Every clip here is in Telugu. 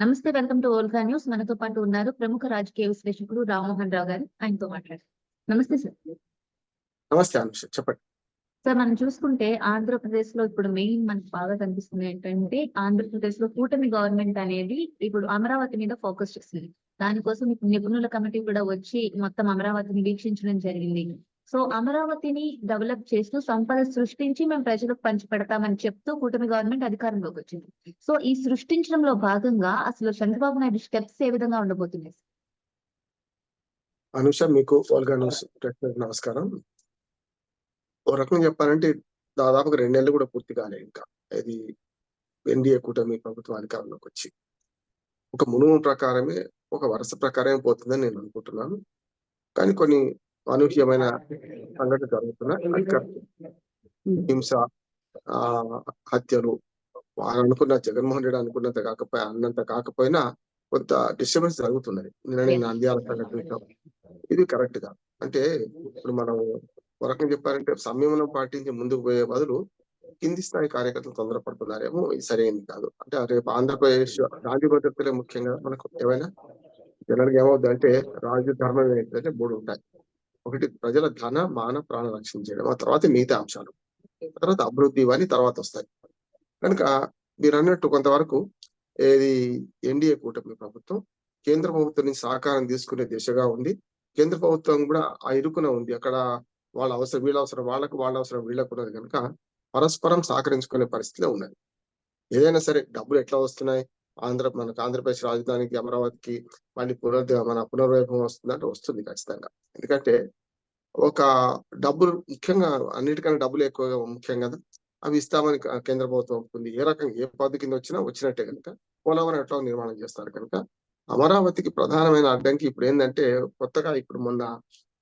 నమస్తే వెల్కమ్ టు ఓల్గా న్యూస్. మనతో పాటు ఉన్నారు ప్రముఖ రాజకీయ విశ్లేషకుడు రామ్మోహన్ రావు గారు. ఆయనతో మాట్లాడారు నమస్తే సార్. నమస్తే చెప్పండి. సార్ మనం చూసుకుంటే ఆంధ్రప్రదేశ్లో ఇప్పుడు మెయిన్ మనకు బాగా కనిపిస్తుంది ఏంటంటే ఆంధ్రప్రదేశ్లో కూటమి గవర్నమెంట్ అనేది ఇప్పుడు అమరావతి మీద ఫోకస్ చేస్తుంది. దానికోసం ఇప్పుడు నిపుణుల కమిటీ కూడా వచ్చి మొత్తం అమరావతిని వీక్షించడం జరిగింది. సో అమరావతిని డెవలప్ చేస్తూ సంపద సృష్టించి మేము ప్రజలకు పంచి పెడతామని చెప్తూ కూటమి గవర్నమెంట్ అధికారంలోకి వచ్చింది. సో ఈ సృష్టించడంలో భాగంగా అసలు చంద్రబాబు నాయుడు స్టెప్స్ ఏ విధంగా ఉండబోతున్నాయి? అనుష మీకు నమస్కారం. ఓ రకంగా చెప్పాలంటే దాదాపుగా రెండేళ్ళు కూడా పూర్తి కాలే ఇంకా. ఇది ఎన్డీఏ కూటమి ప్రభుత్వం అధికారంలోకి వచ్చి. ఒక మునుము ప్రకారమే ఒక వరుస ప్రకారమే పోతుందని నేను అనుకుంటున్నాను. కానీ కొన్ని అనూహ్యమైన సంఘటన జరుగుతున్నాయి. హింస ఆ హత్యలు వారు అనుకున్న జగన్మోహన్ రెడ్డి అనుకున్నంత కాకపోయి అన్నంత కాకపోయినా కొంత డిస్టర్బెన్స్ జరుగుతున్నది. నిన్న నేను నంద్యాల సంఘటన. ఇది కరెక్ట్గా అంటే ఇప్పుడు మనం ఒక రకంగా చెప్పాలంటే సంయమనం పాటించి ముందుకు పోయే బదులు కింది స్థాయి కార్యకర్తలు తొందరపడుతున్నారేమో ఇది సరైనది కాదు. అంటే రేపు ఆంధ్రప్రదేశ్ గాంధీ భద్రతలే ముఖ్యంగా మనకు ఏమైనా జనరల్గా ఏమవుతుంది అంటే రాజు ధర్మం ఏంటంటే మూడు ఉంటాయి. ఒకటి ప్రజల ధన మాన ప్రాణ రక్షించడం ఆ తర్వాత మిగతా అంశాలు. తర్వాత అభివృద్ధి ఇవన్నీ తర్వాత వస్తాయి. కనుక మీరు అన్నట్టు కొంతవరకు ఏది ఎన్డీఏ కూటమి ప్రభుత్వం కేంద్ర ప్రభుత్వం నుంచి సహకారం తీసుకునే దిశగా ఉంది. కేంద్ర ప్రభుత్వం కూడా ఆ ఇరుకున ఉంది. అక్కడ వాళ్ళ అవసరం వీళ్ళ అవసరం వాళ్ళకు వాళ్ళ అవసరం వీళ్ళకు ఉన్నది కనుక పరస్పరం సహకరించుకునే పరిస్థితిలో ఉన్నది. ఏదైనా సరే డబ్బులు ఎట్లా వస్తున్నాయి? ఆంధ్ర మనకు ఆంధ్రప్రదేశ్ రాజధానికి అమరావతికి మళ్ళీ పునర్ మన పునర్వైభవం వస్తుందంటే వస్తుంది ఖచ్చితంగా. ఎందుకంటే ఒక డబ్బులు ముఖ్యంగా అన్నిటికన్నా డబ్బులు ఎక్కువగా ముఖ్యం కదా. అవి ఇస్తామని కేంద్ర ప్రభుత్వం ఒప్పుకుంది. ఏ రకంగా ఏ పద్ధతి కింద వచ్చినా వచ్చినట్టే కనుక పోలవరం ఎట్లా నిర్మాణం చేస్తారు కనుక అమరావతికి ప్రధానమైన అడ్డంకి ఇప్పుడు ఏంటంటే కొత్తగా ఇప్పుడు మొన్న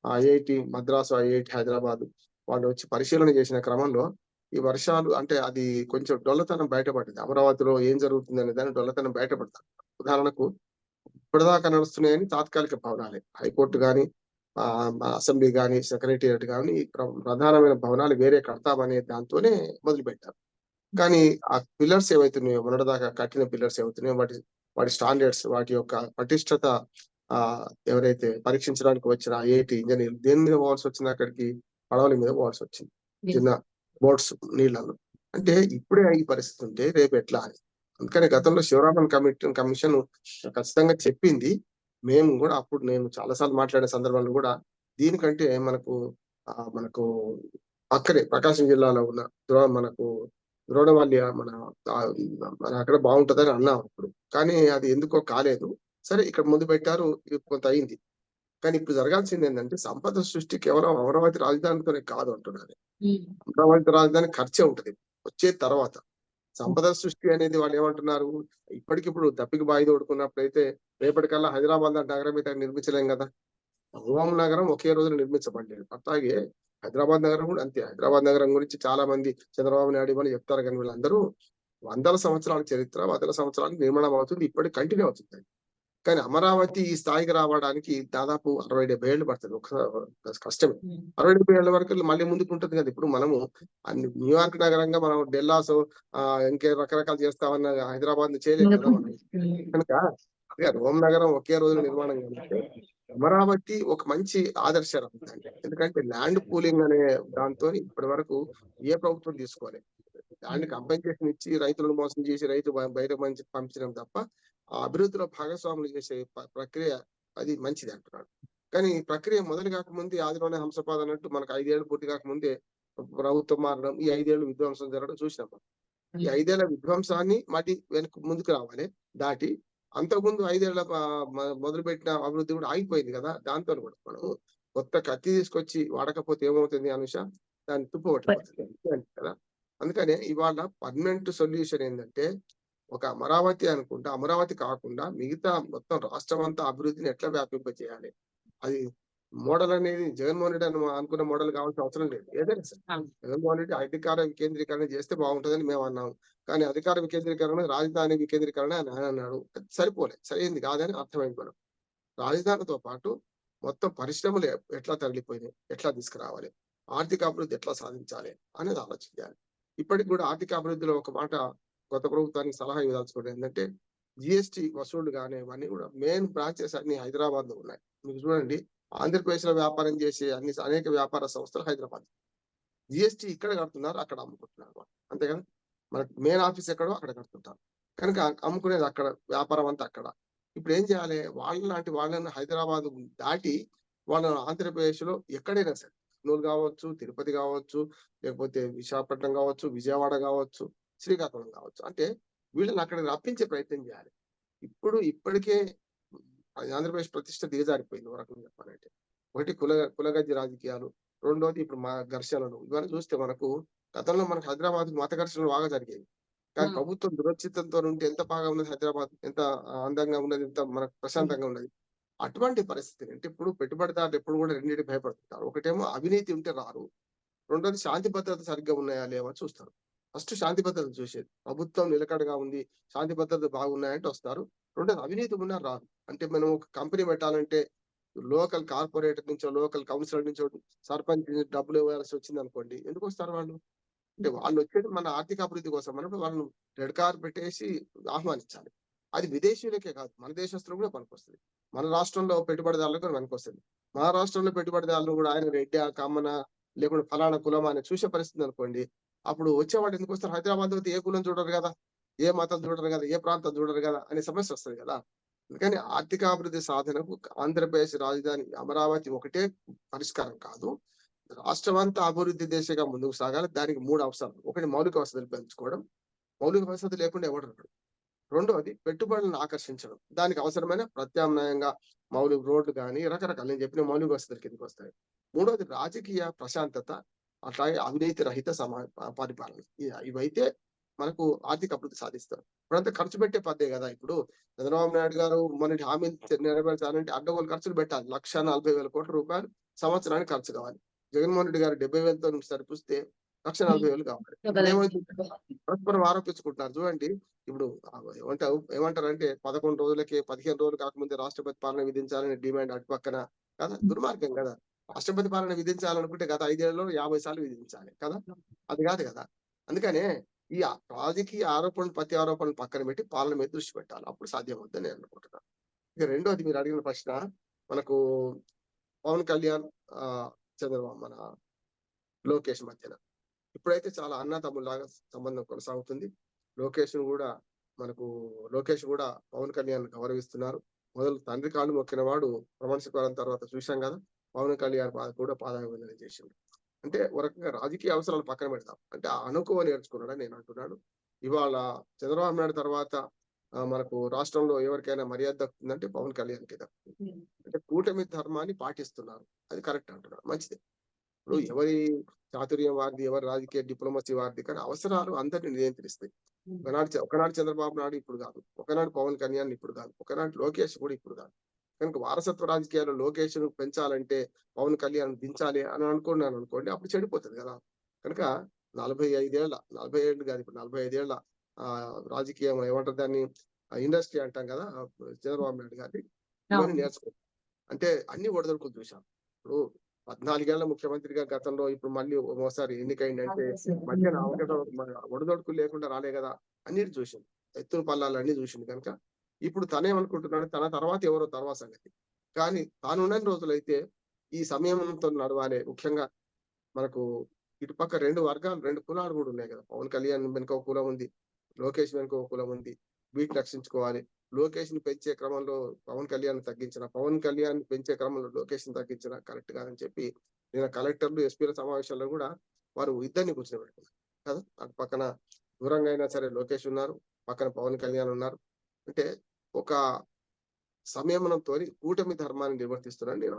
ఐఐటి మద్రాసు ఐఐటి హైదరాబాద్ వాళ్ళు వచ్చి పరిశీలన చేసిన క్రమంలో ఈ వర్షాలు అంటే అది కొంచెం డొల్లతనం బయటపడింది. అమరావతిలో ఏం జరుగుతుంది అనే దాన్ని డొల్లతనం బయటపడతారు ఉదాహరణకు ఇప్పటిదాకా నడుస్తున్నాయని తాత్కాలిక భవనాలే. హైకోర్టు కానీ ఆ అసెంబ్లీ కానీ సెక్రటేరియట్ కానీ ప్రధానమైన భవనాలు వేరే కడతామనే దాంతోనే మొదలు పెట్టారు కానీ ఆ పిల్లర్స్ ఏవైతున్నాయో మొన్నటిదాకా కట్టిన పిల్లర్స్ ఏవైతున్నాయో వాటి వాటి స్టాండర్డ్స్ వాటి యొక్క పటిష్టత ఆ ఎవరైతే పరీక్షించడానికి వచ్చిన ఐఐటి ఇంజనీర్ దేని మీద పోవాల్సి వచ్చింది అక్కడికి? పడవల మీద పోవాల్సి వచ్చింది. చిన్న బోట్స్ నీళ్ళలో. అంటే ఇప్పుడే ఈ పరిస్థితి ఉంటే రేపు ఎట్లా అని. అందుకని గతంలో శివరామన్ కమిటీ కమిషన్ ఖచ్చితంగా చెప్పింది. మేము కూడా అప్పుడు నేను చాలాసార్లు మాట్లాడే సందర్భాలు కూడా దీనికంటే మనకు ఆ మనకు అక్కడే ప్రకాశం జిల్లాలో ఉన్న ద్రో మనకు ద్రోణవల్లి మన మన అక్కడ బాగుంటదని అన్నాం అప్పుడు. కానీ అది ఎందుకో కాలేదు. సరే ఇక్కడ ముందు పెట్టారు ఇది కొంత అయింది. కానీ ఇప్పుడు జరగాల్సింది ఏంటంటే సంపద సృష్టి కేవలం అమరావతి రాజధానితోనే కాదు అంటున్నారు. అమరావతి రాజధాని ఖర్చే ఉంటది. వచ్చే తర్వాత సంపద సృష్టి అనేది వాళ్ళు ఏమంటున్నారు? ఇప్పటికిప్పుడు దప్పికి బాయి తోడుకున్నప్పుడైతే రేపటికల్లా హైదరాబాద్ నగరం అయితే నిర్మించలేం కదా. హోం నగరం ఒకే రోజున నిర్మించబడలేదు. అట్లాగే హైదరాబాద్ నగరం కూడా అంతే. హైదరాబాద్ నగరం గురించి చాలా మంది చంద్రబాబు నాయుడు అని చెప్తారు కానీ వీళ్ళందరూ వందల సంవత్సరాల చరిత్ర వందల సంవత్సరాలకు నిర్మాణం అవుతుంది. ఇప్పటికి కంటిన్యూ అవుతుంది. కానీ అమరావతి ఈ స్థాయికి రావడానికి దాదాపు అరవై డెబ్బై ఏళ్ళు పడుతుంది. ఒక కష్టమే. అరవై డెబ్బై ఏళ్ళ వరకు మళ్ళీ ముందుకు ఉంటుంది కదా ఇప్పుడు మనము అన్ని న్యూయార్క్ నగరంగా మనం డెల్లాస్ ఇంకే రకరకాలు చేస్తామన్న హైదరాబాద్ మనం. కనుక అదే రోమ్ నగరం ఒకే రోజు నిర్మాణం కనుక అమరావతి ఒక మంచి ఆదర్శ రాజధాని ఎందుకంటే ల్యాండ్ పూలింగ్ అనే దాంతో ఇప్పటి వరకు ఏ ప్రభుత్వం తీసుకోవాలి ల్యాండ్ కంపెన్సేషన్ ఇచ్చి రైతులను మోసం చేసి రైతు బయట మంచి పంపించడం తప్ప ఆ అభివృద్ధిలో భాగస్వాములు చేసే ప్రక్రియ అది మంచిది అంటున్నాడు. కానీ ఈ ప్రక్రియ మొదలు కాకముందే ఆదిలోనే హంసపాద అన్నట్టు మనకు ఐదేళ్ళు పూర్తి కాకముందే ప్రభుత్వం మారడం ఈ ఐదేళ్ళు విధ్వంసం జరగడం చూసినాం. ఈ ఐదేళ్ళ విధ్వంసాన్ని మళ్ళీ వెనక్కి ముందుకు రావాలి దాటి అంతకుముందు ఐదేళ్ళ మొదలు పెట్టిన అభివృద్ధి కూడా ఆగిపోయింది కదా దాంతో కూడా మనం కొత్త కత్తి తీసుకొచ్చి వాడకపోతే ఏమవుతుంది అనుష? దాన్ని తుప్పబట్టుకోవచ్చు కదా. అందుకనే ఇవాళ పర్మనెంట్ సొల్యూషన్ ఏంటంటే ఒక అమరావతి అనుకుంటే అమరావతి కాకుండా మిగతా మొత్తం రాష్ట్రం అంతా అభివృద్ధిని ఎట్లా వ్యాపింపజేయాలి? అది మోడల్ అనేది జగన్మోహన్ రెడ్డి అను- అనుకున్న మోడల్ కావాల్సిన అవసరం లేదు. ఏదైనా సరే. జగన్మోహన్ రెడ్డి అధికార వికేంద్రీకరణ చేస్తే బాగుంటుందని మేము అన్నాం. కానీ అధికార వికేంద్రీకరణ రాజధాని వికేంద్రీకరణ అని ఆయన అన్నాడు. అది సరిపోలే. సరైంది కాదని అర్థమైంది మనం రాజధానితో పాటు మొత్తం పరిశ్రమలు ఎట్లా తరలిపోయినాయి? ఎట్లా తీసుకురావాలి? ఆర్థిక అభివృద్ధి ఎట్లా సాధించాలి? అనేది ఆలోచించాలి. ఇప్పటికి కూడా ఆర్థిక అభివృద్ధిలో ఒక మాట కొత్త ప్రభుత్వానికి సలహా ఇవ్వాల్సుకోవడం ఏంటంటే జిఎస్టి వసూళ్ళు కానీ ఇవన్నీ కూడా మెయిన్ బ్రాంచెస్ అన్ని హైదరాబాద్లో ఉన్నాయి. మీకు చూడండి ఆంధ్రప్రదేశ్లో వ్యాపారం చేసే అన్ని అనేక వ్యాపార సంస్థలు హైదరాబాద్. జిఎస్టి ఇక్కడ కడుతున్నారు అక్కడ అమ్ముకుంటున్నారు వాళ్ళు. అంతే కదా? మెయిన్ ఆఫీస్ ఎక్కడో అక్కడ కడుతుంటారు. కనుక అమ్ముకునేది అక్కడ వ్యాపారం అంతా అక్కడ. ఇప్పుడు ఏం చేయాలి? వాళ్ళ లాంటి వాళ్ళని హైదరాబాద్ దాటి వాళ్ళని ఆంధ్రప్రదేశ్లో ఎక్కడైనా సరే కర్నూలు కావచ్చు తిరుపతి కావచ్చు లేకపోతే విశాఖపట్నం కావచ్చు విజయవాడ కావచ్చు శ్రీకాకుళం కావచ్చు. అంటే వీళ్ళని అక్కడికి రప్పించే ప్రయత్నం చేయాలి. ఇప్పుడు ఇప్పటికే ఆంధ్రప్రదేశ్ ప్రతిష్ట దిగజారిపోయింది ఒక రకంగా చెప్పాలంటే. ఒకటి కుల కులగజ్జి రాజకీయాలు రెండోది ఇప్పుడు మా ఘర్షణలు. ఇవన్నీ చూస్తే మనకు గతంలో మనకు హైదరాబాద్ మత ఘర్షణలు బాగా జరిగేవి. కానీ. ప్రభుత్వం దురచితంతో ఉంటే ఎంత బాగా ఉన్నది హైదరాబాద్? ఎంత అందంగా ఉన్నది? ఎంత మనకు ప్రశాంతంగా ఉన్నది? అటువంటి పరిస్థితి అంటే ఇప్పుడు పెట్టుబడిదారులు ఎప్పుడు కూడా రెండింటికి భయపడుతుంటారు. ఒకటేమో అవినీతి ఉంటే రారు. రెండోది శాంతి భద్రత సరిగ్గా ఉన్నాయా లేవా చూస్తారు. ఫస్ట్ శాంతి భద్రత చూసేది ప్రభుత్వం నిలకడగా ఉంది శాంతి భద్రత బాగున్నాయంటే వస్తారు. రెండోది అవినీతి ఉన్నా రాదు. అంటే మనం ఒక కంపెనీ పెట్టాలంటే లోకల్ కార్పొరేటర్ నుంచో లోకల్ కౌన్సిలర్ నుంచో సర్పంచ్ నుంచి డబ్బులు ఇవ్వాల్సి వచ్చింది అనుకోండి ఎందుకు వస్తారు వాళ్ళు? అంటే వాళ్ళు వచ్చేది మన ఆర్థిక అభివృద్ధి కోసం అన్నప్పుడు వాళ్ళను రెడ్ కార్ పెట్టేసి ఆహ్వానించాలి. అది విదేశీయులకే కాదు మన దేశస్తులు కూడా పనికొస్తుంది. మన రాష్ట్రంలో పెట్టుబడిదారులకు కూడా పనికొస్తుంది. మన రాష్ట్రంలో పెట్టుబడిదారులు కూడా ఆయన రెడ్డి కమ్మన లేకుంటే ఫలానా కులమా అని చూసే పరిస్థితి అనుకోండి అప్పుడు వచ్చేవాడు ఎందుకు వస్తారు? హైదరాబాద్ పోతే ఏ కులం చూడరు కదా? ఏ మతం చూడరు కదా? ఏ ప్రాంతం చూడరు కదా? అనే సమస్య వస్తుంది కదా? అందుకని ఆర్థిక అభివృద్ధి సాధనకు ఆంధ్రప్రదేశ్ రాజధాని అమరావతి ఒకటే పరిష్కారం కాదు. రాష్ట్రం అంతా అభివృద్ధి దేశంగా ముందుకు సాగాలి. దానికి మూడు అవసరాలు. ఒకటి మౌలిక వసతులు పెంచుకోవడం. మౌలిక వసతులు లేకుండా ఎవడు రెండవది పెట్టుబడులను ఆకర్షించడం. దానికి అవసరమైన ప్రత్యామ్నాయంగా మౌలిక రోడ్లు కానీ రకరకాల. నేను చెప్పిన మౌలిక వసతులు కిందకి వస్తాయి. మూడవది రాజకీయ ప్రశాంతత. అట్లాగే అవినీతి రహిత సమా పరిపాలన. ఇవైతే మనకు ఆర్థిక అభివృద్ధి సాధిస్తారు. ఇప్పుడంతా ఖర్చు పెట్టే పద్దే కదా ఇప్పుడు. చంద్రబాబు నాయుడు గారు మొన్నటి హామీ నెరవేర్చాలంటే అడ్డగోలు ఖర్చులు పెట్టాలి. లక్ష నలభై వేల కోట్ల రూపాయలు సంవత్సరానికి ఖర్చు కావాలి. జగన్మోహన్ రెడ్డి గారు డెబ్బై వేలతో సరిపిస్తే లక్ష నలభై వేలు కావాలి. పరస్పరం ఆరోపించుకుంటున్నారు. చూడండి. ఇప్పుడు ఏమంటారు ఏమంటారంటే పదకొండు రోజులకి పదిహేను రోజులు కాకముందే రాష్ట్రపతి పాలన విధించాలని డిమాండ్ అటు పక్కన కదా. దుర్మార్గం కదా. రాష్ట్రపతి పాలన విధించాలనుకుంటే గత ఐదేళ్ళలో యాభై సార్లు విధించాలి కదా? అది కాదు కదా. అందుకనే ఈ రాజకీయ ఆరోపణలు ప్రతి ఆరోపణలు పక్కన పెట్టి పాలన మీద దృష్టి పెట్టాలి. అప్పుడు సాధ్యమవుతుందని నేను అనుకుంటున్నాను ఇక రెండోది మీరు అడిగిన ప్రశ్న మనకు పవన్ కళ్యాణ్ ఆ చంద్రబాబు మన లోకేష్ మధ్యన. ఇప్పుడైతే చాలా అన్న తమ్ముళ్ళలాగా సంబంధం కొనసాగుతుంది. లోకేష్ కూడా మనకు లోకేష్ కూడా పవన్ కళ్యాణ్ గౌరవిస్తున్నారు. మొదలు తండ్రి కాళ్ళు మొక్కిన వాడు ప్రమాణ స్వీకారం తర్వాత చూశాం కదా. పవన్ కళ్యాణ్ పాద కూడా పాదాభివందనం చేసిండు. అంటే ఒక రకంగా రాజకీయ అవసరాలు పక్కన పెడతాం అంటే ఆ అనుకువ నేర్చుకున్నాడని నేను అంటున్నాను. ఇవాళ చంద్రబాబు నాయుడు తర్వాత మనకు రాష్ట్రంలో ఎవరికైనా మర్యాద దక్కుతుందంటే పవన్ కళ్యాణ్కి దక్కుతుంది అంటే కూటమి ధర్మాన్ని పాటిస్తున్నారు. అది కరెక్ట్ అంటున్నారు మంచిది. ఇప్పుడు ఎవరి చాతుర్యం వారిది ఎవరి రాజకీయ డిప్లొమసీ వారిది కానీ అవసరాలు అందరిని నియంత్రిస్తాయి. ఒకనాడు ఒకనాడు చంద్రబాబు నాయుడు ఇప్పుడు కాదు. ఒకనాడు పవన్ కళ్యాణ్ ఇప్పుడు కాదు. ఒకనాడు లోకేష్ కూడా ఇప్పుడు కాదు. కనుక వారసత్వ రాజకీయాల్లో లోకేష్ను పెంచాలంటే పవన్ కళ్యాణ్ దించాలి అని అనుకున్నాను అనుకోండి అప్పుడు చెడిపోతుంది కదా. కనుక నలభై ఐదేళ్ళ నలభై ఏళ్ళు కాదు ఇప్పుడు నలభై ఐదేళ్ళ ఆ రాజకీయం ఏమంటారు దాన్ని? ఇండస్ట్రీ అంటాం కదా చంద్రబాబు నాయుడు గారి నేర్చుకో అంటే అన్ని ఒడదొడుకులు చూసాం ఇప్పుడు పద్నాలుగేళ్ళ ముఖ్యమంత్రిగా గతంలో ఇప్పుడు మళ్ళీ ఒకసారి ఎన్నికైందంటే మధ్యన మన ఒడదొడుకులు లేకుండా రాలే కదా అన్నిటి చూసింది ఎత్తుల పల్లాలు అన్ని చూసింది కనుక ఇప్పుడు తనేమనుకుంటున్నాడు తన తర్వాత ఎవరో తర్వాత సంగతి. కానీ తాను రోజులైతే ఈ సమయంతో నడవాలి. ముఖ్యంగా మనకు ఇటుపక్క రెండు వర్గాలు రెండు కులాలు కూడా ఉన్నాయి కదా. పవన్ కళ్యాణ్ వెనుక ఒక కులం ఉంది లోకేష్ వెనుక ఒక కులం ఉంది. వీటిని రక్షించుకోవాలి. లోకేష్ని పెంచే క్రమంలో పవన్ కళ్యాణ్ తగ్గించిన పవన్ కళ్యాణ్ పెంచే క్రమంలో లోకేష్ని తగ్గించిన కరెక్ట్ కాదని చెప్పి నేను కలెక్టర్లు ఎస్పీల సమావేశాల్లో కూడా వారు ఇద్దరిని కూర్చోబెట్టుకున్నారు కదా. అటు పక్కన దూరంగా అయినా సరే లోకేష్ ఉన్నారు పక్కన పవన్ కళ్యాణ్ ఉన్నారు. అంటే ఒక సంయమనంతో కూటమి ధర్మాన్ని నిర్వర్తిస్తున్నాను నేను.